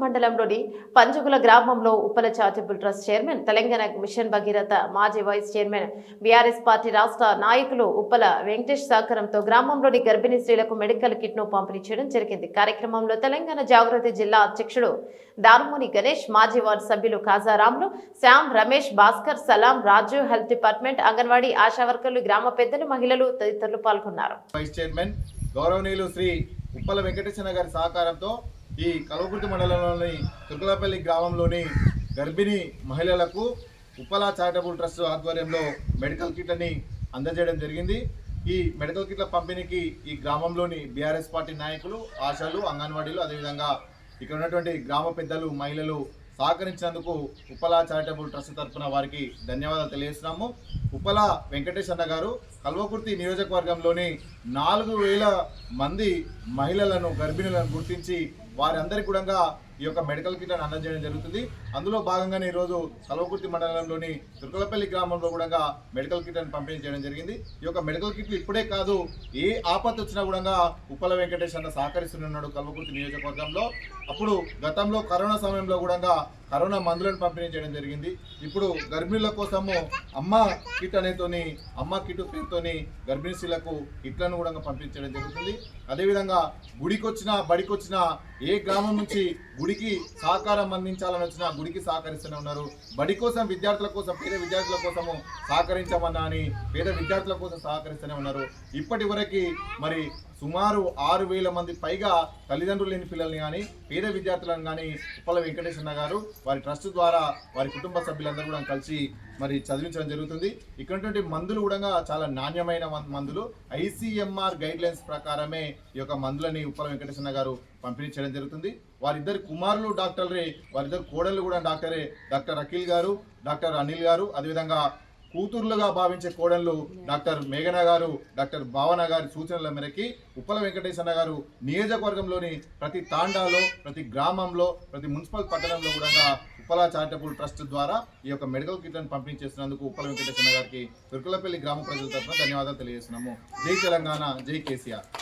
మండలంలోని పంజగుల గ్రామంలో Uppala charitable trust chairman Telangana mission Bhagiratha మాజీ వైస్ చైర్మన్ బీఆర్ఎస్ పార్టీ రాష్ట్ర నాయకులు ఉప్పల వెంకటేష్ సహకారంతో గ్రామంలోని గర్భిణీ స్త్రీలకు మెడికల్ కిట్ను పంపిణీ చేయడం జరిగింది. కార్యక్రమంలో తెలంగాణ జాగృతి జిల్లా అధ్యక్షుడు దారుమూని గణేష్ మాజీ వార్డు సభ్యులు కాజారాములు శ్యామ్ రమేష్ భాస్కర్ సలాం రాజు హెల్త్ డిపార్ట్మెంట్ అంగన్వాడీ ఆశా వర్కర్లు గ్రామ పెద్దలు మహిళలు తదితరులు పాల్గొన్నారు. వైస్ చైర్మన్ గౌరవనీయులు శ్రీ ఉప్పల వెంకటేశ్వర గారి సహకారంతో ఈ కల్వకుర్తి మండలంలోని తుర్కలపల్లి గ్రామంలోని గర్భిణీ మహిళలకు ఉప్పల చారిటబుల్ ట్రస్ట్ ఆధ్వర్యంలో మెడికల్ కిట్లని అందజేయడం జరిగింది. ఈ మెడికల్ కిట్ల పంపిణీకి ఈ గ్రామంలోని బీఆర్ఎస్ పార్టీ నాయకులు ఆశాలు అంగన్వాడీలు అదేవిధంగా ఇక్కడ ఉన్నటువంటి గ్రామ పెద్దలు మహిళలు సహకరించినందుకు ఉప్పలా చారిటబుల్ ట్రస్ట్ తరఫున వారికి ధన్యవాదాలు తెలియజేస్తున్నాము. ఉప్పల వెంకటేష్ అన్న గారు కల్వకుర్తి నియోజకవర్గంలోని నాలుగు వేల మంది మహిళలను గర్భిణులను గుర్తించి వారందరికీ కూడా ఈ యొక్క మెడికల్ కిట్ అని అందజేయడం జరుగుతుంది. అందులో భాగంగానే ఈరోజు కలవకుర్తి మండలంలోని తుర్కలపల్లి గ్రామంలో కూడా మెడికల్ కిట్ అని పంపిణీ చేయడం జరిగింది. ఈ యొక్క మెడికల్ కిట్లు ఇప్పుడే కాదు ఏ ఆపత్తి వచ్చినా కూడా ఉప్పల వెంకటేష్ అన్న సహకరిస్తున్నాడు కల్వకుర్తి నియోజకవర్గంలో. అప్పుడు గతంలో కరోనా సమయంలో కూడా కరోనా మందులను పంపిణీ చేయడం జరిగింది. ఇప్పుడు గర్భిణుల కోసము అమ్మ కిట్ అనేతోని అమ్మ కిట్ పేరుతోని గర్భిణీ స్త్రీలకు కిట్లను కూడా పంపించడం జరుగుతుంది. అదేవిధంగా గుడికొచ్చినా బడికొచ్చినా ఏ గ్రామం నుంచి గుడికి సహకారం అందించాలని వచ్చిన గుడికి సహకరిస్తూనే ఉన్నారు. బడి కోసం విద్యార్థుల కోసం పేద విద్యార్థుల కోసము సహకరించమన్నా అని పేద విద్యార్థుల కోసం సహకరిస్తూనే ఉన్నారు. ఇప్పటి మరి సుమారు ఆరు వేల మంది పైగా తల్లిదండ్రులు లేని పిల్లల్ని కానీ పేద విద్యార్థులను కానీ ఉప్పల వెంకటేశ్వర గారు వారి ట్రస్ట్ ద్వారా వారి కుటుంబ సభ్యులందరూ కూడా కలిసి మరి చదివించడం జరుగుతుంది. ఇక్కడ మందులు కూడా చాలా నాణ్యమైన మందులు. ఐసీఎంఆర్ గైడ్ లైన్స్ ప్రకారమే ఈ యొక్క మందులని ఉప్పల వెంకటేశ్వర గారు పంపిణీ చేయడం జరుగుతుంది. వారిద్దరు కుమారులు డాక్టర్లే వారిద్దరు కోడళ్ళు కూడా డాక్టరే డాక్టర్ అఖిల్ గారు డాక్టర్ అనిల్ గారు. అదేవిధంగా కూతుర్లుగా భావించే కోడళ్ళు డాక్టర్ మేఘన గారు డాక్టర్ భావన గారి సూచనల మేరకి ఉప్పల వెంకటేశ్వర గారు నియోజకవర్గంలోని ప్రతి తాండాలో ప్రతి గ్రామంలో ప్రతి మున్సిపల్ పట్టణంలో కూడా ఉప్పల చారిటబుల్ ట్రస్ట్ ద్వారా ఈ యొక్క మెడికల్ కిట్లను పంపిణీ చేస్తున్నందుకు ఉప్పల వెంకటేశ్వర గారికి తుర్కలపల్లి గ్రామ ప్రజల తరఫున ధన్యవాదాలు తెలియజేస్తున్నాము. జై తెలంగాణ జై కేసీఆర్.